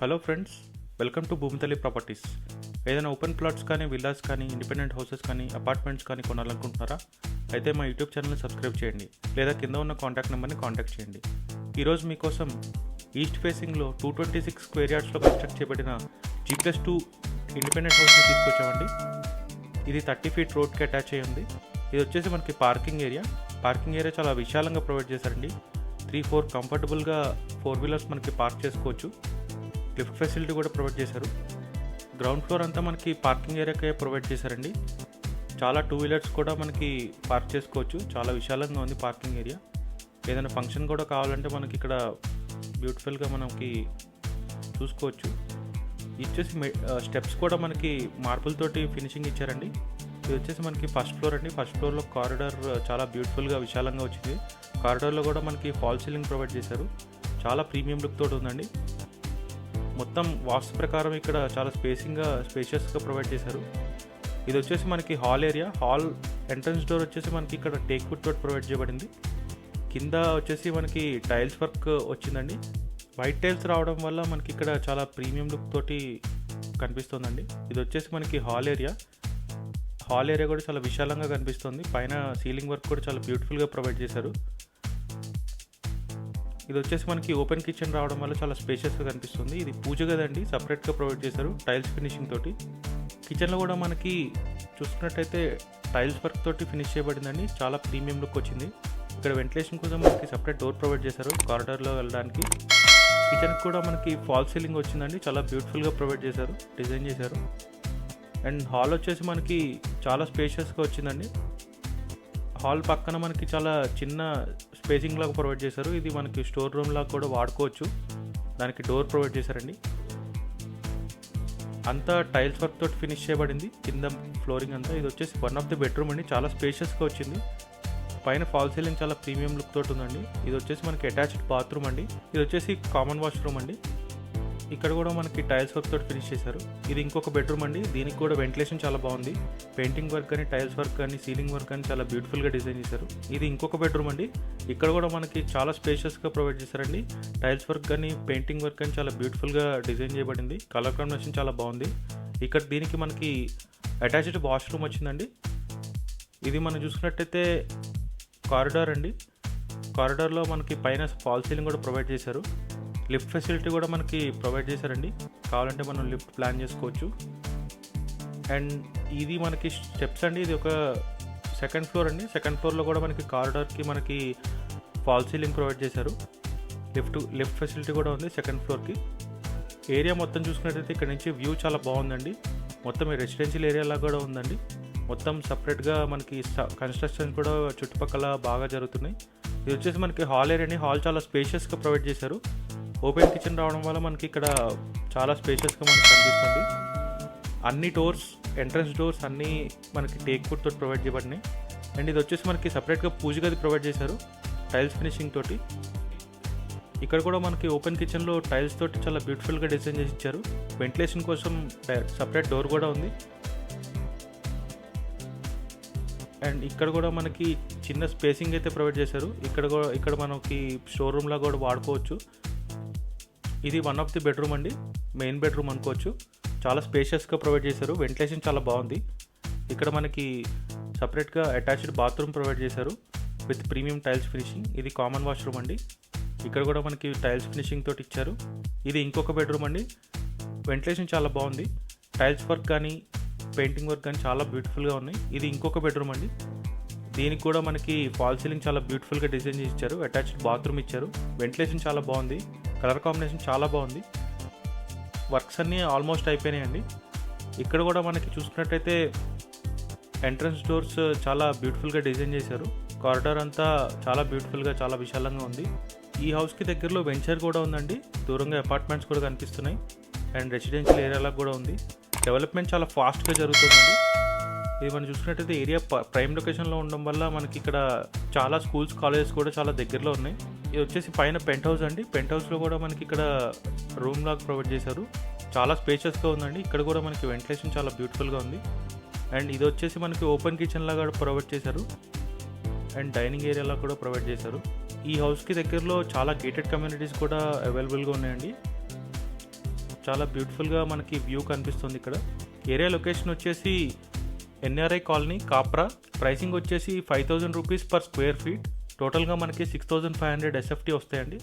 Hello friends welcome to Bhoomithalli properties ఏదైనా open plots కానీ villas కానీ ఇండిపెండెంట్ హౌసెస్ కానీ అపార్ట్మెంట్స్ కానీ కొనాలనుకుంటున్నారా? అయితే మా యూట్యూబ్ ఛానల్ని సబ్స్క్రైబ్ చేయండి. లేదా కింద ఉన్న కాంటాక్ట్ నెంబర్ని కాంటాక్ట్ చేయండి. ఈరోజు మీకోసం ఈస్ట్ ఫేసింగ్లో టూ ట్వంటీ సిక్స్ స్క్వేర్ యార్డ్స్లో కన్స్ట్రక్ట్ చేయబడిన జీ ప్లస్ టూ ఇండిపెండెంట్ హౌస్ని తీసుకొచ్చామండి. ఇది థర్టీ ఫీట్ రోడ్కి అటాచ్ అయ్యి ఉంది. ఇది వచ్చేసి మనకి పార్కింగ్ ఏరియా పార్కింగ్ ఏరియా చాలా విశాలంగా ప్రొవైడ్ చేశారండి. త్రీ ఫోర్ కంఫర్టబుల్గా ఫోర్ వీలర్స్ మనకి పార్క్ చేసుకోవచ్చు. లిఫ్ట్ ఫెసిలిటీ కూడా ప్రొవైడ్ చేశారు. గ్రౌండ్ ఫ్లోర్ అంతా మనకి పార్కింగ్ ఏరియాకే ప్రొవైడ్ చేశారండి. చాలా టూ వీలర్స్ కూడా మనకి పార్క్ చేసుకోవచ్చు. చాలా విశాలంగా ఉంది పార్కింగ్ ఏరియా. ఏదైనా ఫంక్షన్ కూడా కావాలంటే మనకి ఇక్కడ బ్యూటిఫుల్గా మనకి చూసుకోవచ్చు. ఇచ్చేసి స్టెప్స్ కూడా మనకి మార్పులతోటి ఫినిషింగ్ ఇచ్చారండి. ఇది వచ్చేసి మనకి ఫస్ట్ ఫ్లోర్ అండి. ఫస్ట్ ఫ్లోర్లో కారిడార్ చాలా బ్యూటిఫుల్గా విశాలంగా వచ్చింది. కారిడార్లో కూడా మనకి ఫాల్ సీలింగ్ ప్రొవైడ్ చేశారు. చాలా ప్రీమియం లుక్ తోటి ఉందండి. మొత్తం వాస్తు ప్రకారం ఇక్కడ చాలా స్పేసింగ్గా స్పేషియస్గా ప్రొవైడ్ చేశారు. ఇది వచ్చేసి మనకి hall area hall entrance door వచ్చేసి మనకి ఇక్కడ టేక్ వుడ్ తోటి ప్రొవైడ్ చేయబడింది. కింద వచ్చేసి మనకి టైల్స్ వర్క్ వచ్చిందండి. వైట్ టైల్స్ రావడం వల్ల మనకి ఇక్కడ చాలా ప్రీమియం లుక్ తోటి కనిపిస్తుందండి. ఇది వచ్చేసి మనకి హాల్ ఏరియా హాల్ ఏరియా కూడా చాలా విశాలంగా కనిపిస్తుంది. పైన సీలింగ్ వర్క్ కూడా చాలా బ్యూటిఫుల్గా ప్రొవైడ్ చేశారు. ఇది వచ్చేసి మనకి ఓపెన్ కిచెన్ రావడం వల్ల చాలా స్పేషియస్గా కనిపిస్తుంది. ఇది పూజ గదండి. సపరేట్గా ప్రొవైడ్ చేశారు టైల్స్ ఫినిషింగ్ తోటి. కిచెన్లో కూడా మనకి చూసుకున్నట్టయితే టైల్స్ వర్క్ తోటి ఫినిష్ చేయబడిందండి. చాలా ప్రీమియం లుక్ వచ్చింది. ఇక్కడ వెంటిలేషన్ కోసం మనకి సపరేట్ డోర్ ప్రొవైడ్ చేశారు కారిడార్లో వెళ్ళడానికి. కిచెన్కి కూడా మనకి ఫాల్ సీలింగ్ వచ్చిందండి. చాలా బ్యూటిఫుల్గా ప్రొవైడ్ చేశారు. డిజైన్ చేశారు. అండ్ హాల్ వచ్చేసి మనకి చాలా స్పేషియస్గా వచ్చిందండి. హాల్ పక్కన మనకి చాలా చిన్న స్పేసింగ్ లాగా ప్రొవైడ్ చేశారు. ఇది మనకి స్టోర్ రూమ్ లాగా కూడా వాడుకోవచ్చు. దానికి డోర్ ప్రొవైడ్ చేశారండి. అంతా టైల్స్ వర్క్ తోటి ఫినిష్ చేయబడింది. కింద ఫ్లోరింగ్ అంతా. ఇది వచ్చేసి వన్ ఆఫ్ ది బెడ్రూమ్ అండి. చాలా స్పేషియస్గా వచ్చింది. పైన ఫాల్ సీలింగ్ చాలా ప్రీమియం లుక్ తోటి ఉందండి. ఇది వచ్చేసి మనకి అటాచ్డ్ బాత్రూమ్ అండి. ఇది వచ్చేసి కామన్ వాష్రూమ్ అండి. ఇక్కడ కూడా మనకి టైల్స్ వర్క్ తోటి ఫినిష్ చేశారు. ఇది ఇంకొక బెడ్రూమ్ అండి. దీనికి కూడా వెంటిలేషన్ చాలా బాగుంది. పెయింటింగ్ వర్క్ కానీ టైల్స్ వర్క్ కానీ సీలింగ్ వర్క్ కానీ చాలా బ్యూటిఫుల్గా డిజైన్ చేశారు. ఇది ఇంకొక బెడ్రూమ్ అండి. ఇక్కడ కూడా మనకి చాలా స్పేషియస్గా ప్రొవైడ్ చేశారండి. టైల్స్ వర్క్ కానీ పెయింటింగ్ వర్క్ కానీ చాలా బ్యూటిఫుల్గా డిజైన్ చేయబడింది. కలర్ కాంబినేషన్ చాలా బాగుంది. ఇక్కడ దీనికి మనకి అటాచ్డ్ వాష్రూమ్ వచ్చిందండి. ఇది మనం చూసుకున్నట్టయితే కారిడార్ అండి. కారిడార్లో మనకి పైన ఫాల్ సీలింగ్ కూడా ప్రొవైడ్ చేశారు. లిఫ్ట్ ఫెసిలిటీ కూడా మనకి ప్రొవైడ్ చేశారండి. కావాలంటే మనం లిఫ్ట్ ప్లాన్ చేసుకోవచ్చు. అండ్ ఇది మనకి స్టెప్స్ అండి. ఇది ఒక సెకండ్ ఫ్లోర్ అండి. సెకండ్ ఫ్లోర్లో కూడా మనకి కారిడార్కి మనకి ఫాల్ సీలింగ్ ప్రొవైడ్ చేశారు. లిఫ్ట్ లిఫ్ట్ ఫెసిలిటీ కూడా ఉంది సెకండ్ ఫ్లోర్కి. ఏరియా మొత్తం చూసుకున్నట్టయితే ఇక్కడ నుంచి వ్యూ చాలా బాగుందండి. మొత్తం రెసిడెన్షియల్ ఏరియాలా కూడా ఉందండి. మొత్తం సపరేట్గా మనకి కన్స్ట్రక్షన్ కూడా చుట్టుపక్కల బాగా జరుగుతున్నాయి. ఇది వచ్చేసి మనకి హాల్ ఏరియా అండి హాల్ చాలా స్పేషియస్గా ప్రొవైడ్ చేశారు. ఓపెన్ కిచెన్ రావడం వల్ల మనకి ఇక్కడ చాలా స్పేషియస్గా మనకి కనిపిస్తుంది. అన్ని డోర్స్ ఎంట్రన్స్ డోర్స్ అన్నీ మనకి టేక్ వుడ్ తోటి ప్రొవైడ్ చేయబడినాయి. అండ్ ఇది వచ్చేసి మనకి సపరేట్గా పూజ గది ప్రొవైడ్ చేశారు టైల్స్ ఫినిషింగ్ తోటి. ఇక్కడ కూడా మనకి ఓపెన్ కిచెన్లో టైల్స్ తోటి చాలా బ్యూటిఫుల్గా డిజైన్ చేసి ఇచ్చారు. వెంటిలేషన్ కోసం సపరేట్ డోర్ కూడా ఉంది. అండ్ ఇక్కడ కూడా మనకి చిన్న స్పేసింగ్ అయితే ప్రొవైడ్ చేశారు. ఇక్కడ కూడా ఇక్కడ మనకి స్టోర్ కూడా వాడుకోవచ్చు. ఇది వన్ ఆఫ్ ది బెడ్రూమ్ అండి. మెయిన్ బెడ్రూమ్ అనుకోవచ్చు. చాలా స్పేషియస్గా ప్రొవైడ్ చేశారు. వెంటిలేషన్ చాలా బాగుంది. ఇక్కడ మనకి సపరేట్గా అటాచ్డ్ బాత్రూమ్ ప్రొవైడ్ చేశారు. విత్ ప్రీమియం టైల్స్ ఫినిషింగ్ ఇది కామన్ వాష్రూమ్ అండి. ఇక్కడ కూడా మనకి టైల్స్ ఫినిషింగ్ తోటి ఇచ్చారు. ఇది ఇంకొక బెడ్రూమ్ అండి. వెంటిలేషన్ చాలా బాగుంది. టైల్స్ వర్క్ కానీ పెయింటింగ్ వర్క్ కానీ చాలా బ్యూటిఫుల్గా ఉన్నాయి. ఇది ఇంకొక బెడ్రూమ్ అండి. దీనికి కూడా మనకి ఫాల్ సీలింగ్ చాలా బ్యూటిఫుల్గా డిజైన్ చేసి ఇచ్చారు. అటాచ్డ్ బాత్రూమ్ ఇచ్చారు. వెంటిలేషన్ చాలా బాగుంది. కలర్ కాంబినేషన్ చాలా బాగుంది. వర్క్స్ అన్నీ ఆల్మోస్ట్ అయిపోయినాయండి. ఇక్కడ కూడా మనకి చూసుకున్నట్టయితే ఎంట్రన్స్ డోర్స్ చాలా బ్యూటిఫుల్గా డిజైన్ చేశారు. కారిడార్ అంతా చాలా బ్యూటిఫుల్గా చాలా విశాలంగా ఉంది. ఈ హౌస్కి దగ్గరలో వెంచర్ కూడా ఉందండి. దూరంగా అపార్ట్మెంట్స్ కూడా కనిపిస్తున్నాయి. అండ్ రెసిడెన్షియల్ ఏరియాలో కూడా ఉంది. డెవలప్మెంట్ చాలా ఫాస్ట్గా జరుగుతుందండి. ఇది మనం చూసుకున్నట్టయితే ఏరియా ప్రైమ్ లొకేషన్లో ఉండడం వల్ల మనకి ఇక్కడ చాలా స్కూల్స్ కాలేజెస్ కూడా చాలా దగ్గరలో ఉన్నాయి. ఇది వచ్చేసి పైన పెంట్ హౌస్ అండి. పెంట్ హౌస్లో కూడా మనకి ఇక్కడ రూమ్ లాగా ప్రొవైడ్ చేశారు. చాలా స్పేషియస్గా ఉందండి. ఇక్కడ కూడా మనకి వెంటిలేషన్ చాలా బ్యూటిఫుల్గా ఉంది. అండ్ ఇది వచ్చేసి మనకి ఓపెన్ కిచెన్ లాగా ప్రొవైడ్ చేశారు. అండ్ డైనింగ్ ఏరియాలో కూడా ప్రొవైడ్ చేశారు. ఈ హౌస్కి దగ్గరలో చాలా గేటెడ్ కమ్యూనిటీస్ కూడా అవైలబుల్గా ఉన్నాయండి. చాలా బ్యూటిఫుల్గా మనకి వ్యూ కనిపిస్తుంది ఇక్కడ. ఏరియా లొకేషన్ వచ్చేసి ఎన్ఆర్ఐ కాలనీ కాప్రా. ప్రైసింగ్ వచ్చేసి five thousand rupees per square feet టోటల్గా మనకి six thousand five hundred SFT వస్తాయండి.